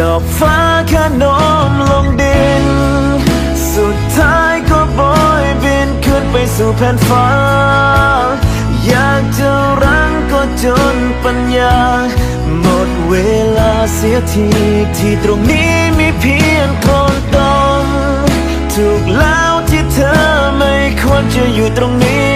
ดอกฟ้าขนมลงดิน สุดท้ายก็โบยบินขึ้นไปสู่แผ่นฟ้า อยากจะรั้งก็จนปัญญา หมดเวลาเสียทีที่ตรงนี้มีเพียงคนตรงถูกแล้วที่เธอไม่ควรจะอยู่ตรงนี้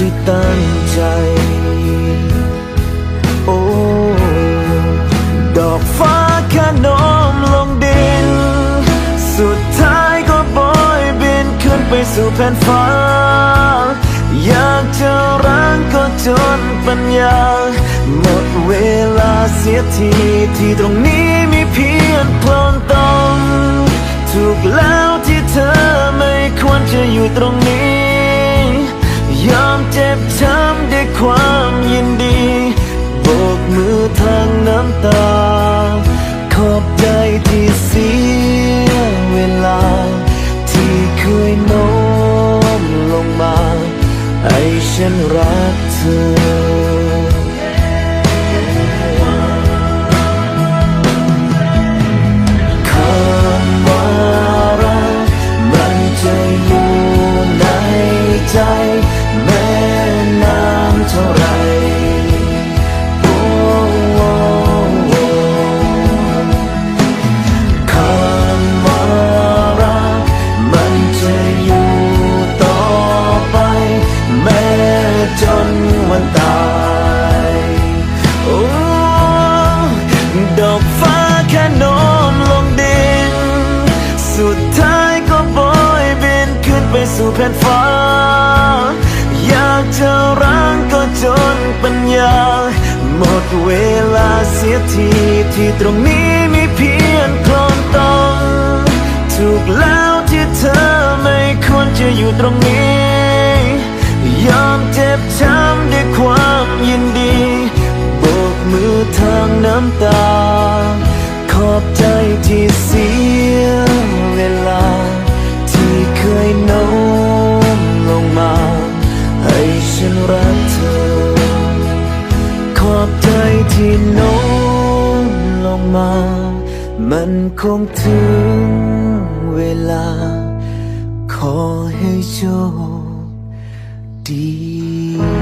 ที่ตั้งใจ โอ้ ดอกฟ้าแค่โน้มลงดิน สุดท้ายก็โบยบินขึ้นไปสู่แผ่นฟ้า อยากจะรั้งก็จนปัญญา หมดเวลาเสียทีที่ตรงนี้มีเพียงโคลนตมถูกแล้วที่เธอไม่ควรจะอยู่ตรงนี้ ฉันรักเธอคำว่ารักมันจะอยู่ ดอกฟ้าแค่โน้มลงดิน สุดท้ายก็โบยบินขึ้นไปสู่แผ่นฟ้า อยากจะรั้งก็จนปัญญา หมดเวลาเสียทีที่ตรงนี้มีเพียงคลนตมถูกแล้วที่เธอไม่ควรจะอยู่ตรงนี้ ยอมเจ็บช้ำด้วยความยินดี โบกมือทางน้ำตา ที่เสียเวลา ที่เคยโน้มลงมา ให้ฉันรักเธอ ขอบใจที่โน้มลงมา มันคงถึงเวลา ขอให้โชคดี